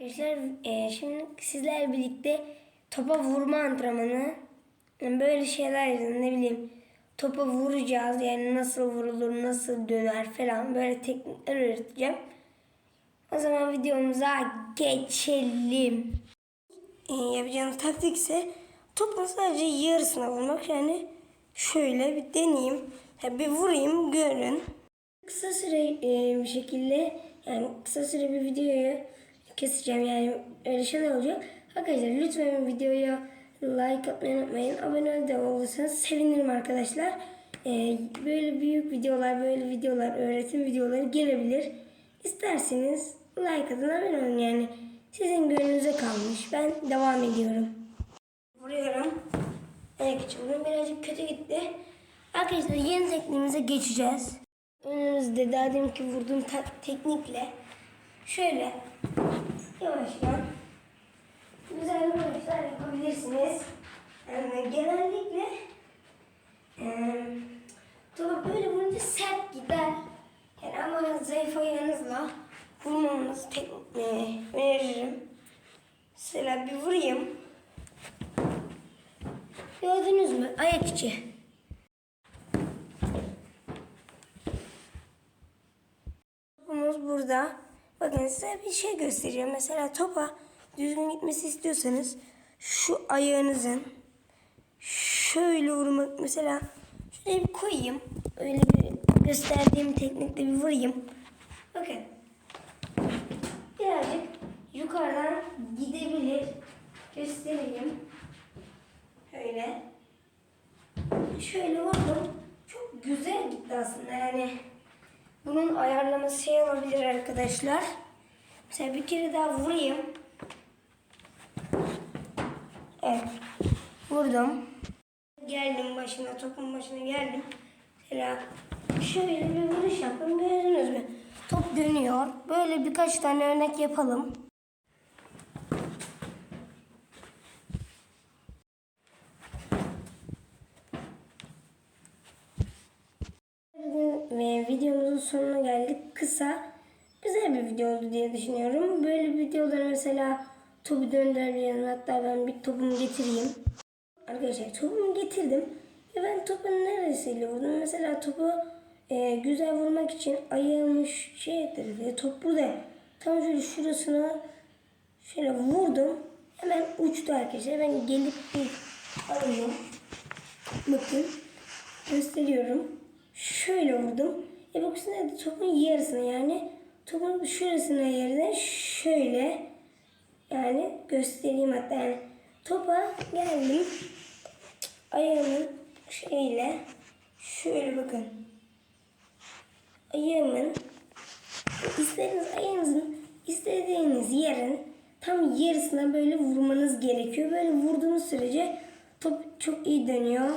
Arkadaşlar e, şimdi sizlerle birlikte topa vurma antrenmanı yani böyle şeyler yazın ne bileyim topa vuracağız yani nasıl vurulur nasıl döner falan böyle teknikler öğreteceğim. O zaman videomuza geçelim. E, yapacağımız taktik ise topun sadece yarısına vurmak yani şöyle bir deneyeyim. Ya bir vurayım görün. Kısa süre e, bir şekilde yani kısa süre bir videoyu keseceğim yani öyle şeyler olacak. Arkadaşlar lütfen videoya like atmayı unutmayın. Abone de olursanız sevinirim arkadaşlar. E, böyle büyük videolar, böyle videolar, öğretim videoları gelebilir. İsterseniz like atın abone olun yani. Sizin gönlünüze kalmış. Ben devam ediyorum. Vuruyorum. Evet geçiyorum. Birazcık kötü gitti. Arkadaşlar yeni tekniğimize geçeceğiz. Önümüzde daha deminki vurduğum teknikle şöyle yavaştan güzel vuruşlar yapabilirsiniz. Yani genellikle eee topu böyle vurunca sert gider. Yani ama zayıf ayağınızla vurmanızı tek, eee, öneririm. Mesela bir vurayım. Gördünüz mü? Ayak içi. Topumuz burada. Bakın size bir şey göstereceğim. Mesela topa düzgün gitmesi istiyorsanız şu ayağınızın şöyle vurmak mesela şuraya bir koyayım. Öyle bir gösterdiğim teknikle bir vurayım. Bakın. Birazcık yukarıdan gidebilir. Göstereyim. Şöyle. Şöyle vurdum. Çok güzel gitti aslında yani. Bunun ayarlaması şey olabilir arkadaşlar. Mesela bir kere daha vurayım. Evet. Vurdum. Geldim başına, topun başına geldim. Mesela şöyle bir vuruş yaptım. Gördünüz mü? Top dönüyor. Böyle birkaç tane örnek yapalım. Ve videomuzun sonuna geldik. Kısa, güzel bir video oldu diye düşünüyorum. Böyle videoları mesela topu döndürebilirim. Hatta ben bir topumu getireyim. Arkadaşlar topumu getirdim. Ve ben topun neresiyle vurdum? Mesela topu e, güzel vurmak için ayağımı şey ettirdim. E, top burada. Tam şöyle şurasına şöyle vurdum. Hemen uçtu arkadaşlar. Ben gelip bir alayım. Bakın gösteriyorum. Şöyle vurdum. E bu kısımda topun yarısına yani topun şurasına yerine şöyle yani göstereyim hatta yani topa geldim ayağımın şeyle şöyle bakın ayağımın istediğiniz ayağınızın istediğiniz yerin tam yarısına böyle vurmanız gerekiyor. Böyle vurduğunuz sürece top çok iyi dönüyor.